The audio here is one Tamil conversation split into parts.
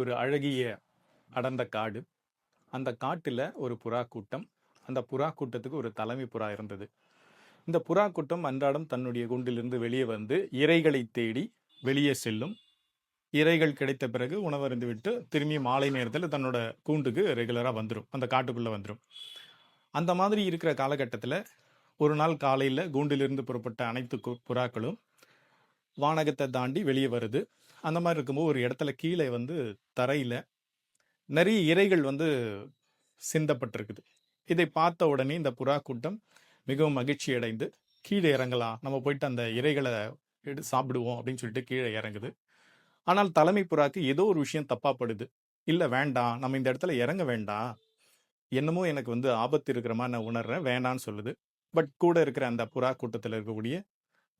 ஒரு அழகிய அடர்ந்த காடு. அந்த காட்டில் ஒரு புறா கூட்டம் அந்த புறா கூட்டத்துக்கு ஒரு தலைமை புறா இருந்தது. இந்த புறா கூட்டம் அன்றாடம் தன்னுடைய கூண்டிலிருந்து வெளியே வந்து இறைகளை தேடி வெளியே செல்லும். இரைகள் கிடைத்த பிறகு உணவருந்து விட்டு திரும்பி மாலை நேரத்தில் தன்னோட கூண்டுக்கு ரெகுலராக வந்துடும் அந்த காட்டுக்குள்ளே வந்துடும் அந்த மாதிரி இருக்கிற காலகட்டத்தில் ஒரு நாள் காலையில் கூண்டிலிருந்து புறப்பட்ட அனைத்து கு- புறாக்களும் வானகத்தை தாண்டி வெளியே வருது. அந்த மாதிரி இருக்கும்போது ஒரு இடத்துல கீழே வந்து தரையில் நிறைய இரைகள் வந்து சிந்தப்பட்டிருக்குது. இதை பார்த்த உடனே இந்த புறா கூட்டம் மிகவும் மகிழ்ச்சி அடைந்து கீழே இறங்கலாம் நம்ம போயிட்டு அந்த இரைகளை எடு சாப்பிடுவோம் அப்படின்னு சொல்லிட்டு கீழே இறங்குது. ஆனால் தலைமை புறாக்கு ஏதோ ஒரு விஷயம் தப்பாப்படுது இல்லை வேண்டாம் நம்ம இந்த இடத்துல இறங்க வேண்டாம். என்னமோ எனக்கு வந்து ஆபத்து இருக்கிற மாதிரி நான் உணர்றேன் வேண்டான்னு சொல்லுது. பட் கூட இருக்கிற அந்த புறா கூட்டத்தில் இருக்கக்கூடிய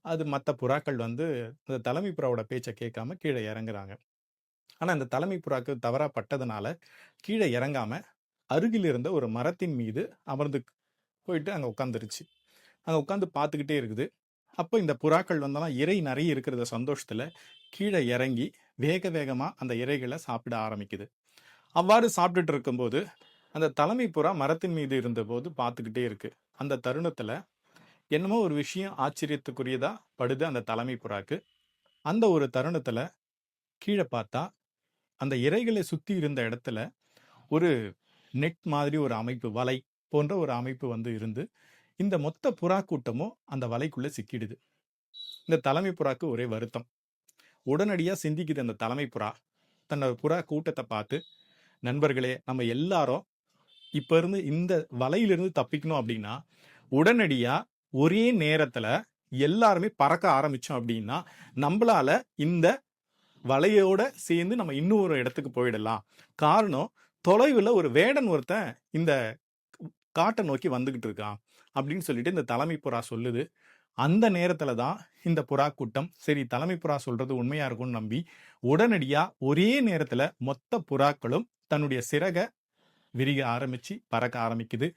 அது மற்ற புறாக்கள் வந்து அந்த தலைமை புறாவோட பேச்சை கேட்காம கீழே இறங்குறாங்க. ஆனால் அந்த தலைமை புறாக்கு தவறாக பட்டதுனால கீழே இறங்காம அருகில் இருந்த ஒரு மரத்தின் மீது அமர்ந்து போயிட்டு அங்கே உட்காந்துருச்சு அங்கே உட்காந்து பார்த்துக்கிட்டே இருக்குது. அப்போ இந்த புறாக்கள் வந்தெல்லாம் இறை நிறைய இருக்கிறத சந்தோஷத்தில் கீழே இறங்கி வேக வேகமாக அந்த இறைகளை சாப்பிட ஆரம்பிக்குது. அவ்வாறு சாப்பிட்டுட்டு இருக்கும்போது அந்த தலைமை புறா மரத்தின் மீது இருந்தபோது பார்த்துக்கிட்டே இருக்கு. அந்த தருணத்தில் என்னமோ ஒரு விஷயம் ஆச்சரியத்துக்குரியதா படுது அந்த தலைமை புறாக்கு. அந்த ஒரு தருணத்தில் கீழே பார்த்தா அந்த இறைகளை சுற்றி இருந்த இடத்துல ஒரு நெட் மாதிரி ஒரு அமைப்பு வலை போன்ற ஒரு அமைப்பு வந்து இருந்து இந்த மொத்த புறா கூட்டமும் அந்த வலைக்குள்ள சிக்கிடுது. இந்த தலைமை புறாக்கு ஒரே வருத்தம். உடனடியாக சிந்திக்குது அந்த தலைமை புறா. தன்னோட புறா கூட்டத்தை பார்த்து நண்பர்களே நம்ம எல்லாரும் இப்ப இருந்து இந்த வலையிலிருந்து தப்பிக்கணும் அப்படின்னா உடனடியாக ஒரே நேரத்துல எல்லாருமே பறக்க ஆரம்பிச்சோம் அப்படின்னா நம்மளால இந்த வலையோட சேர்ந்து நம்ம இன்னொரு இடத்துக்கு போயிடலாம். காரணம் தொலைவில் ஒரு வேடன் ஒருத்தன் இந்த காட்டை நோக்கி வந்துகிட்டு இருக்கான் அப்படின்னு சொல்லிட்டு இந்த தலைமை புறா சொல்லுது. அந்த நேரத்துல தான் இந்த புறா கூட்டம். சரி தலைமை புறா சொல்றது உண்மையா இருக்கும்னு நம்பி உடனடியா ஒரே நேரத்துல மொத்த புறாக்களும் தன்னுடைய சிறகை விரிக ஆரம்பிச்சு பறக்க ஆரம்பிக்குது.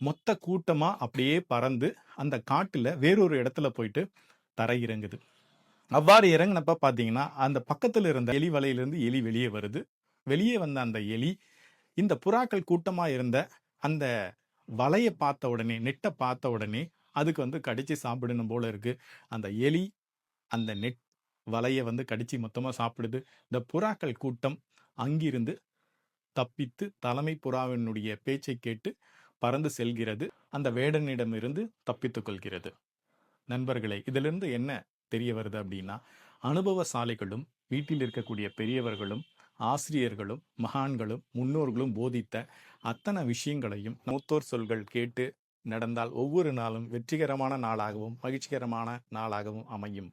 மொத்த கூட்டமா அப்படியே பறந்து அந்த காட்டுல வேறொரு இடத்துல போயிட்டு தரை இறங்குது. அவ்வாறு இறங்கினப்ப பார்த்தீங்கன்னா அந்த பக்கத்தில் இருந்த எலி வலையிலிருந்து எலி வெளியே வருது. வெளியே வந்த அந்த எலி இந்த புறாக்கள் கூட்டமாக இருந்த அந்த வலையை பார்த்த உடனே நெட்டை பார்த்த உடனே அதுக்கு வந்து கடிச்சு சாப்பிடணும் போல இருக்கு. அந்த எலி அந்த நெட் வலையை வந்து கடிச்சு மொத்தமாக சாப்பிடுது. இந்த புறாக்கள் கூட்டம் அங்கிருந்து தப்பித்து தலைமை புறாவினுடைய பேச்சை கேட்டு பறந்து செல்கிறது. அந்த வேடனிடமிருந்து தப்பித்துக் கொள்கிறது நண்பர்களே இதிலிருந்து என்ன தெரிய வருது அப்படின்னா அனுபவசாலைகளும் வீட்டில் இருக்கக்கூடிய பெரியவர்களும் ஆசிரியர்களும் மகான்களும் முன்னோர்களும் போதித்த அத்தனை விஷயங்களையும் மூத்தோர் சொல்கள் கேட்டு நடந்தால் ஒவ்வொரு நாளும் வெற்றிகரமான நாளாகவும் மகிழ்ச்சிகரமான நாளாகவும் அமையும்.